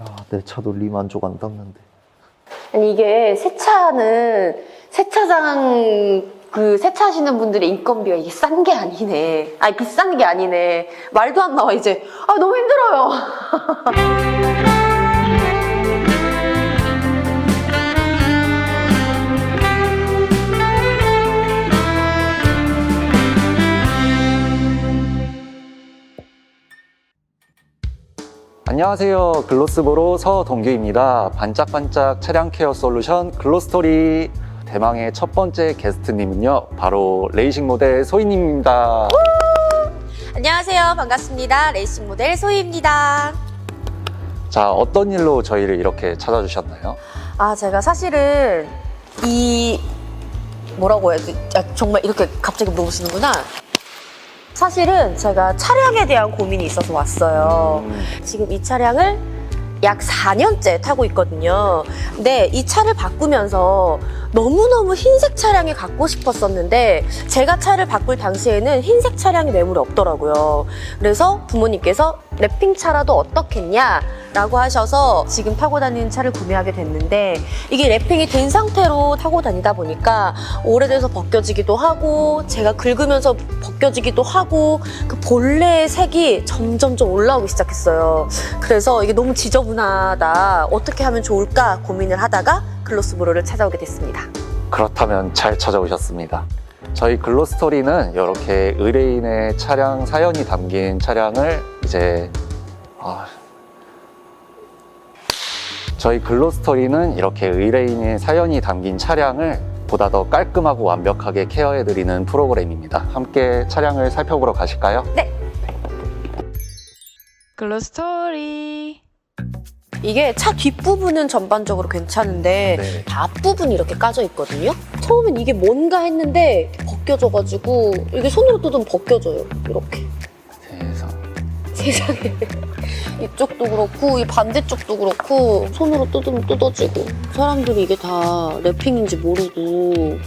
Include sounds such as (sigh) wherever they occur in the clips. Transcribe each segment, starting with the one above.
야, 내 차도 리만족 안 닦는데. 아니 이게 세차는 세차장 그 세차하시는 분들의 인건비가 이게 싼 게 아니네. 아니 비싼 게 아니네. 말도 안 나와 이제. 아 너무 힘들어요. (laughs) 안녕하세요. 글로스보로 서동규입니다. 반짝반짝 차량 케어 솔루션 글로스토리. 대망의 첫 번째 게스트님은요, 바로 레이싱 모델 소희님입니다. 안녕하세요. 반갑습니다. 레이싱 모델 소희입니다. 자, 어떤 일로 저희를 이렇게 찾아주셨나요? 아 제가 사실은 이 뭐라고 해야 지 아, 정말 이렇게 갑자기 물어보시는구나. 사실은 제가 차량에 대한 고민이 있어서 왔어요. 음, 지금 이 차량을 약 4년째 타고 있거든요. 근데 이 차를 바꾸면서 너무너무 흰색 차량이 갖고 싶었었는데 제가 차를 바꿀 당시에는 흰색 차량이 매물에 없더라고요. 그래서 부모님께서 랩핑 차라도 어떻겠냐? 라고 하셔서 지금 타고 다니는 차를 구매하게 됐는데 이게 랩핑이 된 상태로 타고 다니다 보니까 오래돼서 벗겨지기도 하고 제가 긁으면서 벗겨지기도 하고 그 본래의 색이 점점 좀 올라오기 시작했어요. 그래서 이게 너무 지저분하다. 어떻게 하면 좋을까 고민을 하다가 글로스브로를 찾아오게 됐습니다. 그렇다면 잘 찾아오셨습니다. 저희 글로스토리는 이렇게 의뢰인의 차량 사연이 담긴 차량을 이제 아, 저희 글로스토리는 이렇게 의뢰인의 사연이 담긴 차량을 보다 더 깔끔하고 완벽하게 케어해드리는 프로그램입니다. 함께 차량을 살펴보러 가실까요? 글로스토리 이게 차 뒷부분은 전반적으로 괜찮은데 네. 앞부분이 이렇게 까져 있거든요. 처음엔 이게 뭔가 했는데 벗겨져가지고 이게 손으로 뜯으면 벗겨져요. 이렇게. 세상. 세상에. 이쪽도 그렇고 이 반대쪽도 그렇고 손으로 뜯으면 뜯어지고 사람들이 이게 다 랩핑인지 모르고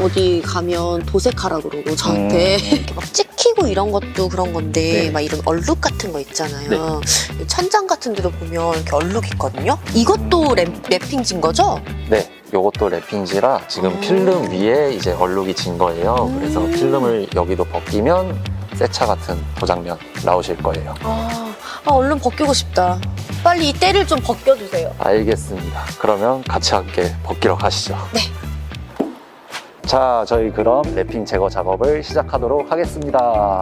어디 가면 도색하라 그러고 저한테 음. (laughs) 이렇게 막 찍히고 이런 것도 그런 건데 네. 막 이런 얼룩 같은 거 있잖아요 이 천장 같은 데도 보면 이렇게 얼룩 있거든요 이것도 랩, 랩핑진 거죠? 네, 요것도 랩핑지라 지금 음. 필름 위에 이제 얼룩이 진 거예요. 그래서 음. 필름을 여기도 벗기면 새차 같은 도장면 나오실 거예요. 아, 아 얼른 벗기고 싶다 빨리 이 때를 좀 벗겨주세요 알겠습니다. 그러면 같이 함께 벗기러 가시죠. 네. 자, 저희 그럼 랩핑 제거 작업을 시작하도록 하겠습니다.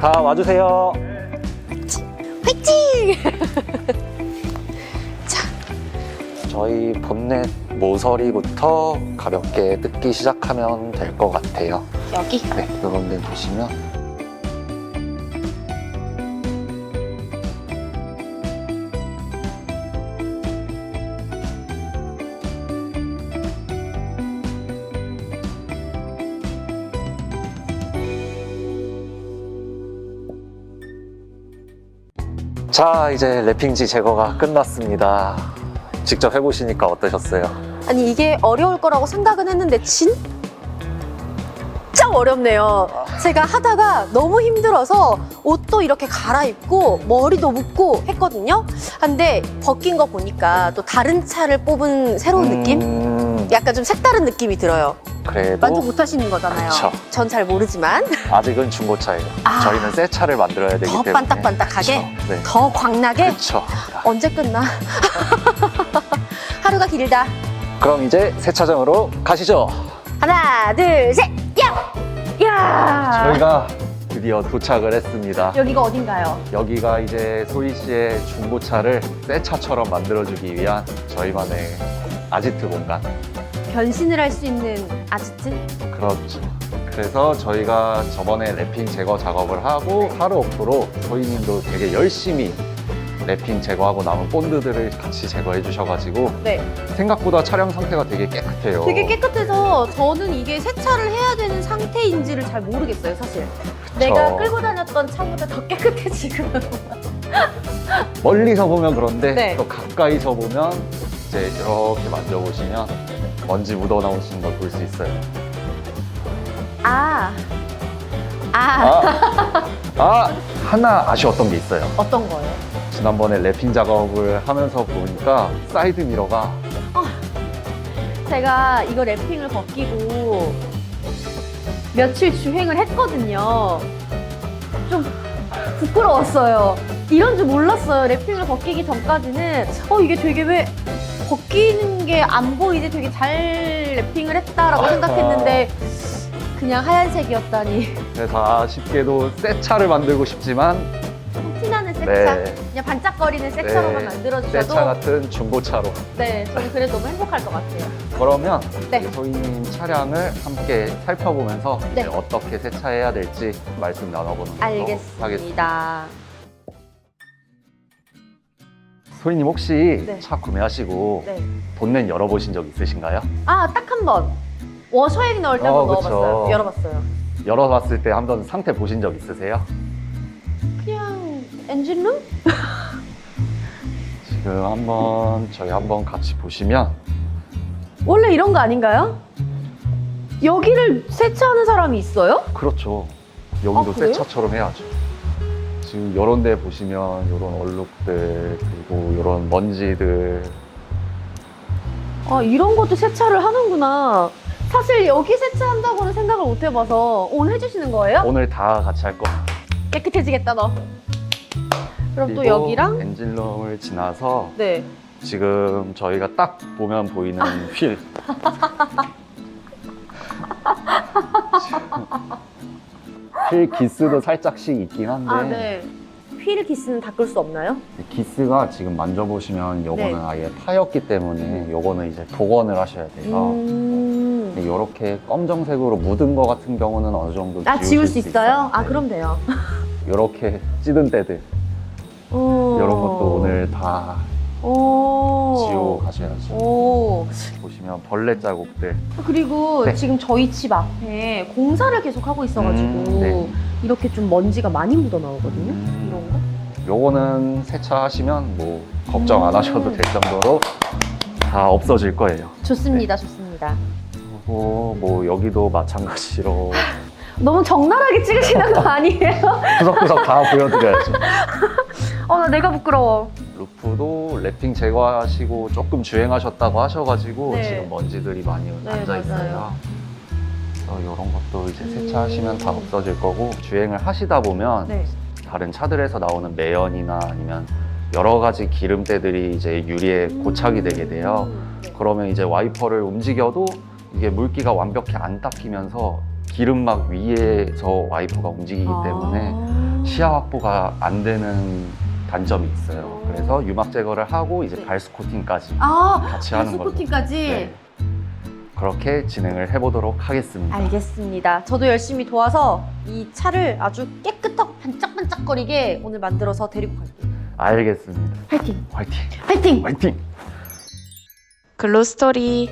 다 와주세요. 화이팅! (laughs) 저희 본넷 모서리부터 가볍게 뜯기 시작하면 될 것 같아요. 여기 네, 이런 데 보시면 자, 이제 랩핑지 제거가 끝났습니다. 직접 해보시니까 어떠셨어요? 아니 이게 어려울 거라고 생각은 했는데 진짜 어렵네요. 제가 하다가 너무 힘들어서 옷도 이렇게 갈아입고 머리도 묶고 했거든요. 근데 벗긴 거 보니까 또 다른 차를 뽑은 새로운 느낌? 음, 약간 좀 색다른 느낌이 들어요. 그래도 만족 못 하시는 거잖아요. 그쵸. 전 잘 모르지만 아직은 중고차예요. 아. 저희는 새 차를 만들어야 되기 더 때문에 반딱반딱하게 그쵸. 네. 더 광나게 그렇죠. 언제 끝나? (laughs) 하루가 길다. 그럼 이제 세차장으로 가시죠. 하나, 둘, 셋, 야! 야! 저희가 드디어 도착을 했습니다. 여기가 어딘가요? 여기가 이제 소희 씨의 중고차를 새 차처럼 만들어주기 위한 저희만의 아지트 공간. 변신을 할 수 있는 아지트? 그렇죠. 그래서 저희가 저번에 랩핑 제거 작업을 하고 하루 오프로 소희님도 되게 열심히 랩핑 제거하고 남은 본드들을 같이 제거해 주셔가지고 네. 생각보다 차량 상태가 되게 깨끗해요. 되게 깨끗해서 저는 이게 세차를 해야 되는 상태인지를 잘 모르겠어요, 사실. 내가 끌고 다녔던 차보다 더 깨끗해, 지금. 멀리서 보면 그런데 네. 또 가까이서 보면 이제 이렇게 만져보시면 먼지 묻어 나오시는 걸 볼 수 있어요. 아. 아, 아, 아, 하나 아쉬웠던 게 있어요. 어떤 거예요? 지난번에 랩핑 작업을 하면서 보니까 사이드 미러가 제가 이거 랩핑을 벗기고 며칠 주행을 했거든요. 좀 부끄러웠어요. 이런 줄 몰랐어요. 랩핑을 벗기기 전까지는 어 이게 되게 왜 벗기는 게 안 보이지 되게 잘 랩핑을 했다라고 생각했는데 그냥 하얀색이었다니 그래서 아쉽게도 새 차를 만들고 싶지만 티나는 새차 네, 그냥 반짝거리는 새차로만 네, 만들어주셔도 새차 같은 중고차로 네 저는 그래도 너무 행복할 것 같아요. 그러면 네. 소희님 차량을 함께 살펴보면서 네. 이제 어떻게 세차해야 될지 말씀 나눠보는 걸로 하겠습니다. 알겠습니다. 소희님 혹시 네. 차 구매하시고 네. 본넷 열어보신 적 있으신가요? 아, 딱 한 번. 워셔액 넣을 때 어, 한번 그쵸. 넣어봤어요. 열어봤어요. 열어봤을 때 한번 상태 보신 적 있으세요? 그냥 엔진룸? (laughs) 지금 한번 저희 한번 같이 보시면 원래 이런 거 아닌가요? 여기를 세차하는 사람이 있어요? 그렇죠. 여기도 아, 새 그래요? 차처럼 해야죠. 지금 이런 데 보시면 이런 얼룩들 그리고 이런 먼지들 아, 이런 것도 세차를 하는구나. 사실 여기 세차한다고는 생각을 못 해봐서 오늘 해주시는 거예요? 오늘 다 같이 할 겁니다. 깨끗해지겠다, 너. 그럼 또 여기랑? 엔진룸을 지나서 네. 지금 저희가 딱 보면 보이는 (laughs) 휠. 휠 기스도 살짝씩 있긴 한데 아, 네. 휠 기스는 닦을 수 없나요? 기스가 지금 만져보시면 요거는 네. 아예 파였기 때문에 요거는 이제 복원을 하셔야 돼요. 음. 이렇게 검정색으로 묻은 거 같은 경우는 어느 정도 아, 지울 수수 있어요? 아, 네. 그럼 돼요. (laughs) 이렇게 찌든 때들 어. 이런 것도 오늘 다 오. 지우고 가셔야죠. 오. 보시면 벌레 자국들 그리고 네. 지금 저희 집 앞에 공사를 계속 하고 있어가지고 음, 네. 이렇게 좀 먼지가 많이 묻어 나오거든요. 음. 이런 거. 요거는 세차하시면 뭐 걱정 안 음. 하셔도 될 정도로 다 없어질 거예요. 좋습니다, 좋습니다. 그리고 뭐 여기도 마찬가지로 (laughs) 너무 적나라하게 찍으시는 거 (laughs) 아니에요? 구석구석 다 보여드려야죠. (laughs) 어, 나 내가 부끄러워. 루프도 랩핑 제거하시고 조금 주행하셨다고 하셔가지고 네. 지금 먼지들이 많이 네, 앉아 있어요. 맞아요. 그래서 이런 것도 이제 음. 세차하시면 다 없어질 거고 주행을 하시다 보면 네. 다른 차들에서 나오는 매연이나 아니면 여러 가지 기름때들이 이제 유리에 고착이 되게 돼요. 음, 네. 그러면 이제 와이퍼를 움직여도 이게 물기가 완벽히 안 닦이면서 기름막 위에서 와이퍼가 움직이기 때문에 아. 시야 확보가 안 되는 단점이 있어요. 그래서 유막 제거를 하고 이제 네. 발스 코팅까지 아, 같이 하는 걸로. 스코팅까지. 네. 그렇게 진행을 해보도록 하겠습니다. 알겠습니다. 저도 열심히 도와서 이 차를 아주 깨끗하고 반짝반짝거리게 오늘 만들어서 데리고 갈게요. 알겠습니다. 화이팅! 화이팅! 화이팅! 화이팅! 글로 스토리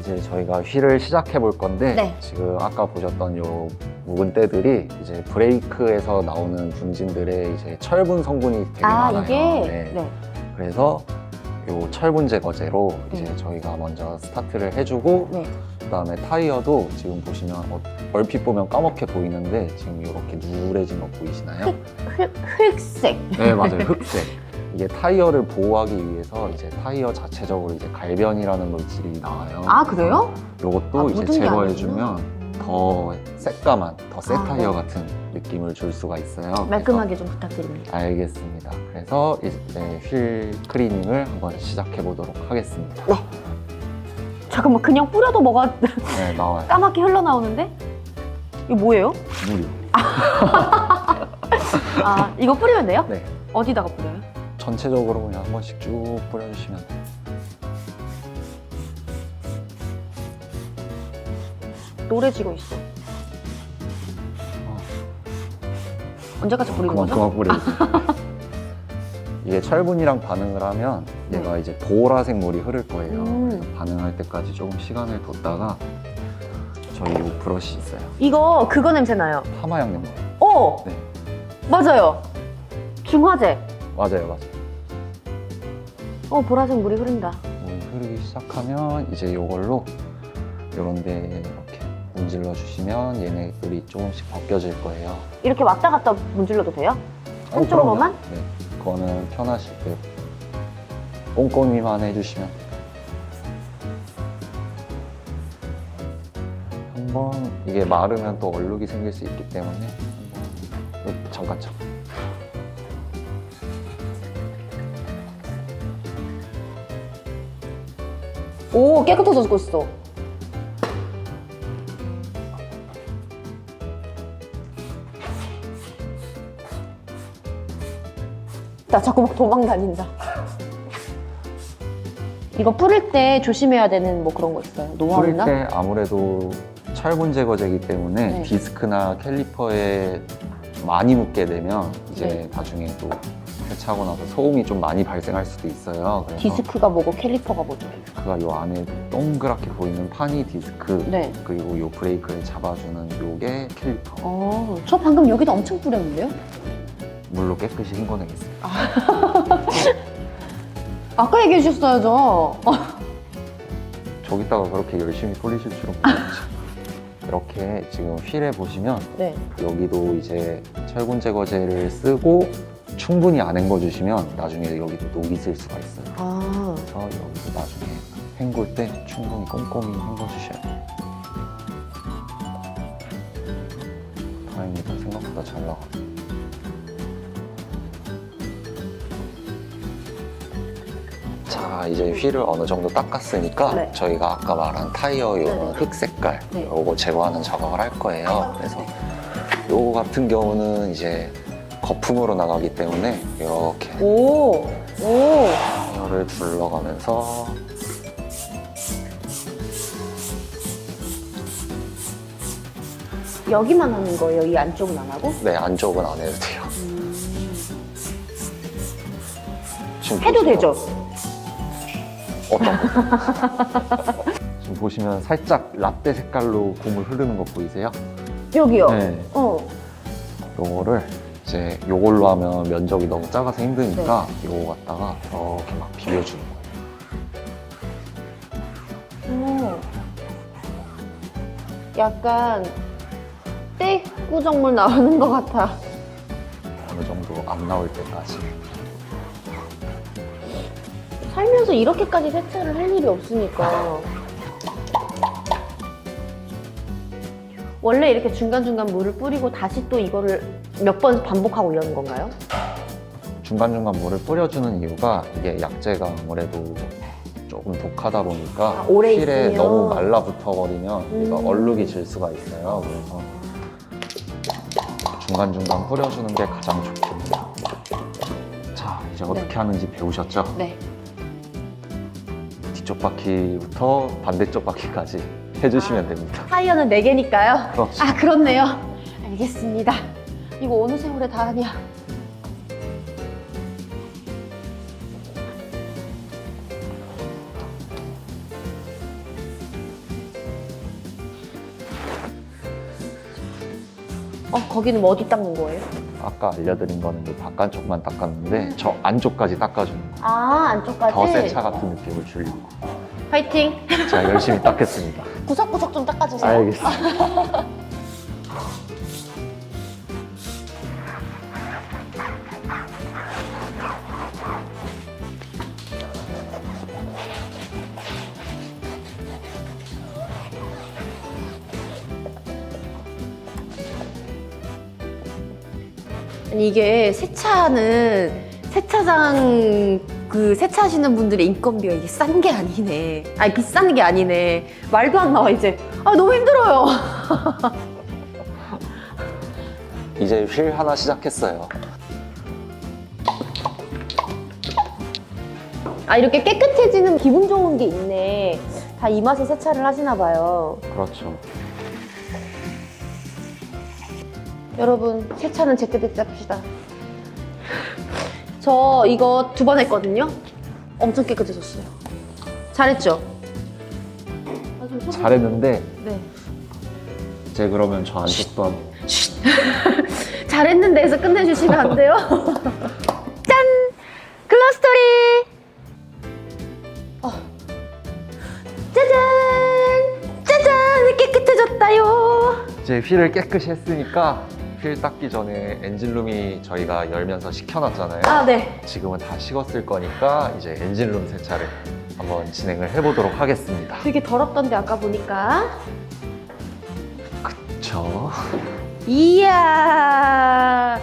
이제 저희가 휠을 시작해 볼 건데 네. 지금 아까 보셨던 요 묵은 때들이 이제 브레이크에서 나오는 분진들의 이제 철분 성분이 되게 아, 많아요. 이게? 네. 네. 그래서 요 철분 제거제로 이제 네. 저희가 먼저 스타트를 해주고 네. 그다음에 타이어도 지금 보시면 어, 얼핏 보면 까맣게 보이는데 지금 이렇게 누래진 거 보이시나요? 흑, 흑색. 네 맞아요 (laughs) 흑색 이게 타이어를 보호하기 위해서 이제 타이어 자체적으로 이제 갈변이라는 물질이 나와요 아, 그래요? 요것도 아, 이제 묻은 게 제거해주면. 더 새까만 더 새 아, 타이어 네. 같은 느낌을 줄 수가 있어요 말끔하게 좀 부탁드립니다. 그래서 알겠습니다 그래서 이제 휠 클리닝을 한번 시작해 보도록 하겠습니다 잠깐만, 그냥 뿌려도 뭐가 네 나와요 (laughs) 까맣게 흘러나오는데? 이거 뭐예요? 물이 (laughs) 아, 이거 뿌리면 돼요? 네 어디다가 뿌려요? 전체적으로 그냥 한 번씩 쭉 뿌려주시면 돼요 노래지고 있어. 어. 언제까지 뿌리는 그만 거죠? 그만 뿌려주세요 (laughs) 이게 철분이랑 반응을 하면 얘가 이제 보라색 물이 흐를 거예요 음. 그래서 반응할 때까지 조금 시간을 뒀다가 저희 요 브러쉬 있어요 이거 그거 냄새 나요. 파마향 냄새 오! 네. 맞아요. 중화제. 맞아요 맞아요 어, 보라색 물이 흐른다. 물이 흐르기 시작하면 이제 요걸로 요런데 이렇게 문질러 주시면 얘네들이 조금씩 벗겨질 거예요. 이렇게 왔다 갔다 문질러도 돼요? 어, 한쪽으로만? 그럼요. 네, 그거는 편하실 대로 꼼꼼히만 해주시면 한번 이게 마르면 또 얼룩이 생길 수 있기 때문에 한번 어, 잠깐 잠깐 오, 깨끗해졌고 있어. 나 자꾸 막 도망 다닌다. 이거 뿌릴 때 조심해야 되는 뭐 그런 거 있어요? 뿌릴 노하우나? 때 아무래도 철분 제거제이기 때문에 네. 디스크나 캘리퍼에 많이 묻게 되면 이제 네. 나중에 또 세차하고 나서 소음이 좀 많이 발생할 수도 있어요. 그래서 디스크가 뭐고 캘리퍼가 뭐죠? 디스크가 요 안에 동그랗게 보이는 판이 디스크 네. 그리고 요 브레이크를 잡아주는 요게 캘리퍼 어, 저 방금 여기다 엄청 뿌렸는데요? 물로 깨끗이 헹궈내겠습니다. 아까 얘기해 주셨어야죠. (laughs) 저기다가 그렇게 열심히 뿌리실 줄은 몰랐죠. 이렇게 지금 휠에 보시면 네. 여기도 이제 철분 제거제를 쓰고 충분히 안 헹궈주시면 나중에 여기도 녹이 있을 수가 있어요. 아, 그래서 여기도 나중에 헹굴 때 충분히 꼼꼼히 헹궈주셔야 돼요. 다행이다. 생각보다 잘 나가. 자, 이제 휠을 어느 정도 닦았으니까 네. 저희가 아까 말한 타이어 요 네네. 흑 색깔 네. 요거 제거하는 작업을 할 거예요. 그래서 요거 같은 경우는 이제 거품으로 나가기 때문에 이렇게 오, 오. 타이어를 둘러가면서 여기만 하는 거예요? 이 안쪽은 안 하고? 네 안쪽은 안 해도 돼요. 지금 해도 보시면 되죠? 어떤 거? (laughs) 지금 보시면 살짝 라떼 색깔로 고물 흐르는 거 보이세요? 여기요? 네. 어. 요거를 이제 요걸로 하면 면적이 너무 작아서 힘드니까 요거 갖다가 이렇게 막 비벼주는 거예요. 어. 약간 때 구정물 나오는 것 같아. 어느 정도 안 나올 때까지. 살면서 이렇게까지 세차를 할 일이 없으니까. 원래 이렇게 중간중간 물을 뿌리고 다시 또 이거를 몇 번 반복하고 이러는 건가요? 중간중간 물을 뿌려주는 이유가 이게 약재가 아무래도 조금 독하다 보니까 아, 오래 휠에 있으면. 너무 말라붙어 버리면 얘가 음. 얼룩이 질 수가 있어요. 그래서 중간중간 뿌려주는 게 가장 좋습니다. 자, 이제 어떻게 하는지 배우셨죠? 네. 뒤쪽 바퀴부터 반대쪽 바퀴까지 해주시면 됩니다. 타이어는 4개니까요. 그렇죠. 아, 그렇네요. 알겠습니다. 이거 어느 세월에 다 하냐. 거기는 뭐 어디 닦는 거예요? 아까 알려드린 거는 이 바깥쪽만 닦았는데 저 안쪽까지 닦아주는 거. 아, 안쪽까지? 더새차 같은 느낌을 주려고. 화이팅! 제가 열심히 닦겠습니다. 구석구석 좀 닦아주세요. 알겠습니다. (laughs) 이게 세차는 세차장 그 세차하시는 분들의 인건비가 이게 싼 게 아니네. 아니 비싼 게 아니네. 말도 안 나와 이제. 아 너무 힘들어요. (laughs) 이제 휠 하나 시작했어요. 아 이렇게 깨끗해지는 기분 좋은 게 있네. 다 이 맛에 세차를 하시나 봐요. 그렇죠. 여러분 세차는 제때 제때 합시다. 저 이거 두 번 했거든요. 엄청 깨끗해졌어요. 잘했죠? 아, 잘했는데 네. 이제 그러면 저 안쪽도 한 (laughs) 잘했는데 해서 끝내주시면 안 돼요? (laughs) 짠! 글러스토리! 어. 짜잔! 짜잔! 깨끗해졌다요! 이제 휠을 깨끗이 했으니까 휠 닦기 전에 엔진룸이 저희가 열면서 식혀놨잖아요. 아, 네. 지금은 다 식었을 거니까 이제 엔진룸 세차를 한번 진행을 해보도록 하겠습니다. 되게 더럽던데, 아까 보니까. 그쵸? 이야.